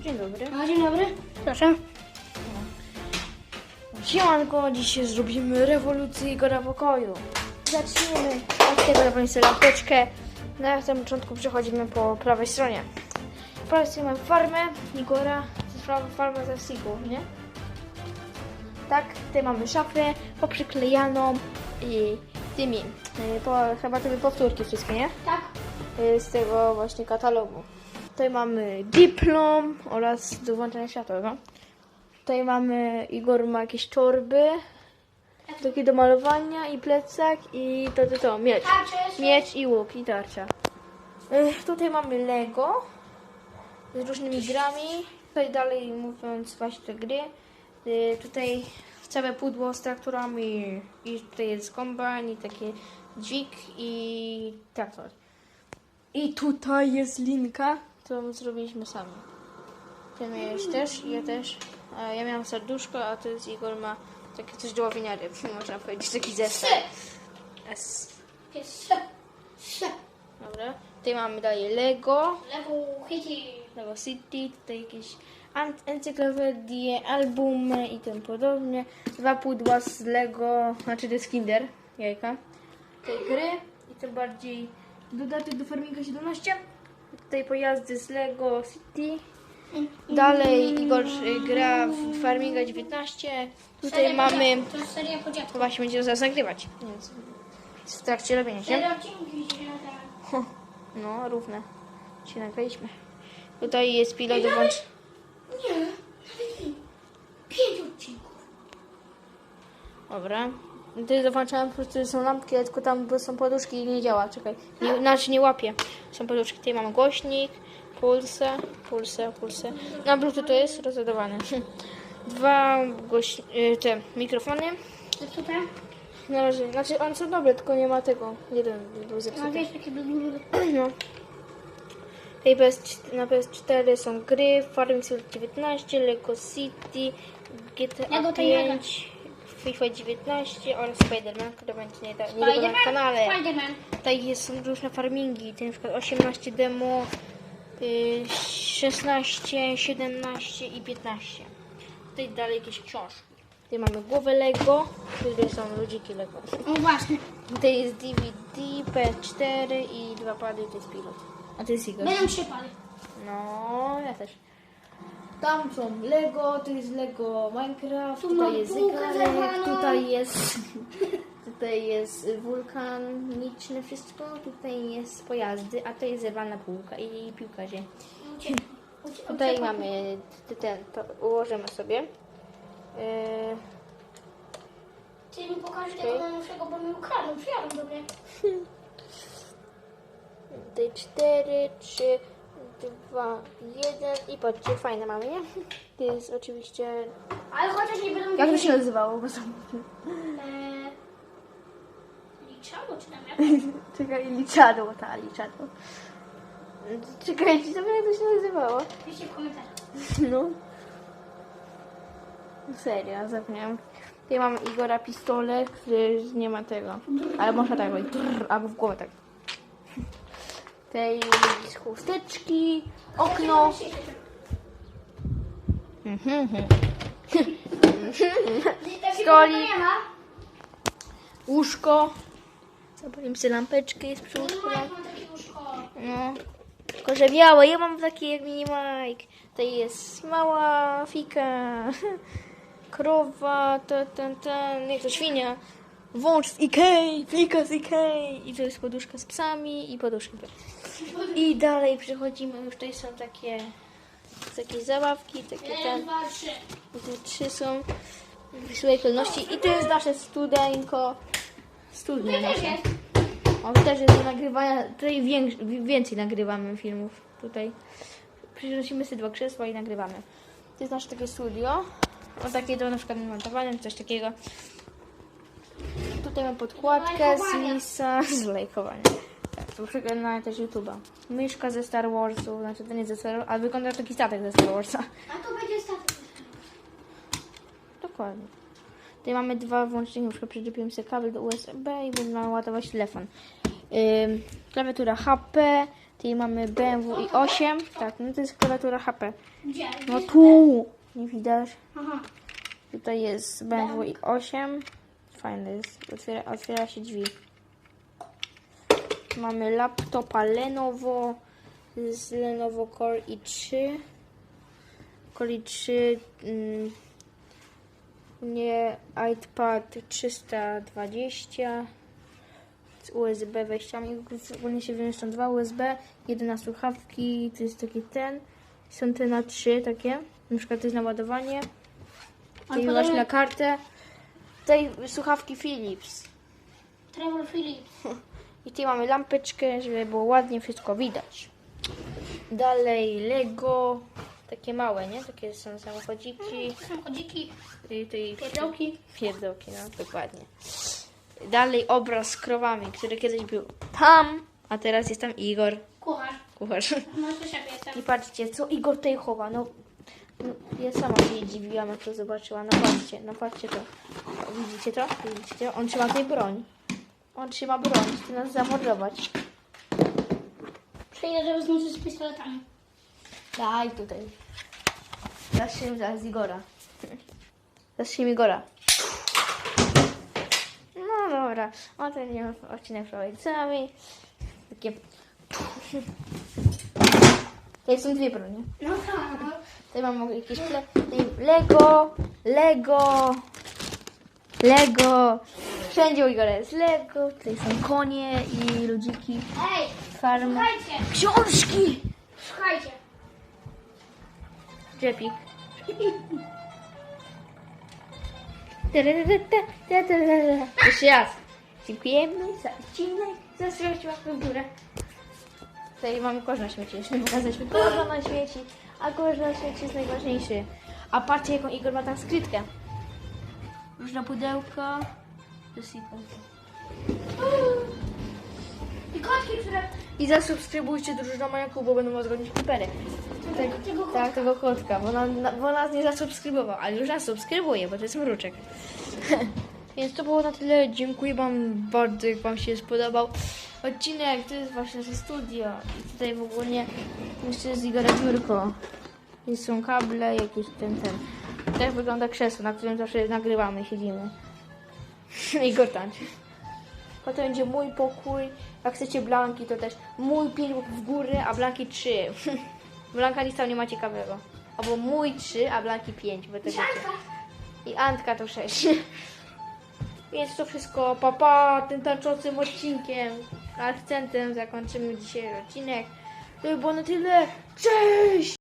Dzień dobry. A, dzień dobry. Proszę. Siemanko, dzisiaj zrobimy rewolucję Igora pokoju. Zaczniemy od tego, że sobie lampeczkę. Na samym początku przechodzimy po prawej stronie. Po prawej stronie mamy farmę Igora, to jest fa- farma ze Sigu, nie? Tak, tutaj mamy szafę poprzyklejaną i tymi, y, po, chyba to były powtórki wszystkie, nie? Tak. Y, z tego właśnie katalogu. Tutaj mamy dyplom oraz do włączenia światła. Tutaj mamy, Igor ma jakieś torby, takie do malowania i plecak i to, to, to, miecz. Miecz i łuk i tarcza. Y, Tutaj mamy Lego z różnymi grami. Tutaj dalej mówiąc właśnie te gry. Y, Tutaj całe pudło z traktorami i tutaj jest kombajn i taki dźwig i traktor. I tutaj jest linka, którą zrobiliśmy sami. Ty miałeś też ja też. Ja miałam serduszko, a to jest Igor ma takie coś do łowienia ryb, można powiedzieć, taki zestaw. S. Dobra. Tutaj mamy dalej Lego, Lego Kitty. Lego City, tutaj jakieś encyklopedie, albumy i tym podobnie. Dwa pudła z Lego, znaczy to jest Kinder, jajka. Tutaj gry i to bardziej dodatek do Farminga 17. Tutaj pojazdy z Lego City. Dalej Igor y, gra w Farminga 19. Tutaj Seria mamy. To jest seria to właśnie będzie zaraz nagrywać, więc jest w trakcie robienia się. Odcinki się nadają. No, równe. Się nagraliśmy. Tutaj jest pilot do włącz... Nie. Pięć odcinków. Dobra. Tutaj zawłączałem, po prostu są lampki, ale tylko tam bo są poduszki i nie działa. Czekaj. Nie, znaczy nie łapie. Są poduszki. Tutaj mamy głośnik, pulsę, pulsę, pulsę. Na bluetooth to jest rozładowany. Dwa głoś... y, te mikrofony. Zepsute? Na razie, znaczy one są dobre, tylko nie ma tego. Jeden był zepsuty. wiesz, takie bluby. No. Tutaj PS, na PS4 są gry Farming Simulator 19, Lego City, GTA Lego to nie 5, FIFA 19 oraz Spider-Man, który będzie niedawno niedługo na kanale. Spiderman. Tutaj jest, są różne farmingi, tutaj na przykład 18 demo, y, 16, 17 i 15. Tutaj dalej jakieś książki. Tutaj mamy głowę Lego, tutaj są ludziki Lego. O właśnie. Tutaj jest DVD, P4 i dwa pady, to jest pilot. A to jest Igor. Będą trzy pary. No, ja też. Tam są Lego, to jest Lego Minecraft, Tu tutaj jest półkę zegarek, zerwaną. tutaj jest tutaj jest wulkaniczne wszystko, tutaj jest pojazdy, a to jest zerwana półka i piłkarze. Tutaj mamy t- ten, to ułożymy sobie. Yy, Ty mi Okej. tego najnowszego, bo mi ukradną. Przyjadą do mnie. Tutaj 4, 3, 2, 1 i patrzcie, fajne mamy, nie? To jest oczywiście... Ale chociaż nie będą Jak to się nazywało? Bo Eee, Liczadło czy tam jak? Czekaj, liczadło, ta liczadło. Czekajcie, to jak to się nazywało? Piszcie w komentarzach. No. Serio, zapomniałam. Tutaj mamy Igora pistolet, który nie ma tego. Ale można tak robić. Albo w głowę tak. Tutaj jest chusteczki, okno. Stolik. nie. Łóżko. Zapalimy sobie lampeczkę, Nie mam takie łóżko. No. Tylko, że białe. Ja mam takie jak mini Mike. Jest mała fika. Krowa, ten, ten, ten, jak to świnia. Wąż z Ikei, fika z Ikei. I to jest poduszka z psami i poduszki. I dalej przechodzimy, już tutaj są takie, takie zabawki, takie. I te trzy są w swojej kolejności. I to jest nasze studeńko. Studnie nasze. On też jest do nagrywania, tutaj więcej nagrywamy filmów tutaj. Przynosimy sobie dwa krzesła i nagrywamy. To jest nasze takie studio. O takie do na przykład montowania, coś takiego. Tutaj mam podkładkę z. Lisa, z lajkowania. To przeglądamy też YouTube'a. Myszka ze Star Warsu, znaczy to nie ze Star Warsu, ale wygląda taki statek ze Star Warsa. A tu będzie statek. Dokładnie. Tutaj mamy dwa włączniki, na przykład przyczepiłem sobie kabel do USB i będę ładować telefon. Ym, klawiatura HP, Tutaj mamy BMW i 8. Tak, no to jest klawiatura HP. Gdzie? No tu! Nie widać. Aha. Tutaj jest BMW i 8. Fajne jest. Otwiera, otwiera się drzwi. Mamy laptopa Lenovo z Lenovo Core i3. Core i3 mm, nie iPad 320 z USB wejściami. Ogólnie się wymieszczą dwa USB, jeden na słuchawki, to jest taki ten. Są te na trzy takie. Na przykład to jest na ładowanie. Tutaj podobno- właśnie na kartę. Tutaj słuchawki Philips. Trevor Phillips. I tutaj mamy lampeczkę, żeby było ładnie wszystko widać. Dalej Lego. Takie małe, nie? Takie są samochodziki. Samochodziki. I tutaj Pierdołki. Pierdołki, no dokładnie. Dalej obraz z krowami, który kiedyś był tam, a teraz jest tam Igor. Kucharz. Kucharz. No się jestem. I patrzcie, co Igor tutaj chowa. No, no ja sama się dziwiłam, jak to zobaczyła. No patrzcie, no patrzcie to. Widzicie to? Widzicie to? On trzyma tutaj broń. On trzyma broń, chce nas zamordować. Przyjdę, żeby znów z pistoletami. Daj tutaj. Zacznijmy zaraz Igora. Zacznijmy Igora. No dobra, o ten nie odcinek prowadźcami. Takie... Tutaj są dwie bronie. No tak. Tutaj mam jakieś ple... tutaj Lego, Lego, Lego. Wszędzie Igora jest Lego. Tutaj są konie i ludziki. Ej, Farma. słuchajcie. Książki! Słuchajcie. Drzepik. Jeszcze raz. Dziękujemy za odcinek. Zasłuchajcie łapkę w górę. Tutaj mamy kosz na śmieci. Jeszcze nie pokazaliśmy kosza na śmieci. A kosz na śmieci jest najważniejszy. A patrzcie jaką Igor ma tam skrytkę. Różne pudełka. I kotki, które... I zasubskrybujcie drużynę Majaku, bo będą was gonić kupery. Tego, tego kotka. Tak, tego kotka, bo, na, na, bo nas nie zasubskrybował, ale już nas subskrybuje, bo to jest mruczek. Więc to było na tyle. Dziękuję Wam bardzo, jak Wam się spodobał odcinek. To jest właśnie nasze studio. I tutaj w ogóle jeszcze jest Igora biurko. I są kable, jakiś ten, ten. Tak wygląda krzesło, na którym zawsze nagrywamy, siedzimy. Igor tańczy. Potem będzie mój pokój. Jak chcecie blanki, to też mój pięć w górę, a blanki trzy. Blanka nic tam nie ma ciekawego. Albo mój trzy, a blanki pięć, bo to wiecie. I Antka to sześć. Więc to wszystko. Papa tym tańczącym odcinkiem. Akcentem zakończymy dzisiaj odcinek. To by było na tyle. Cześć!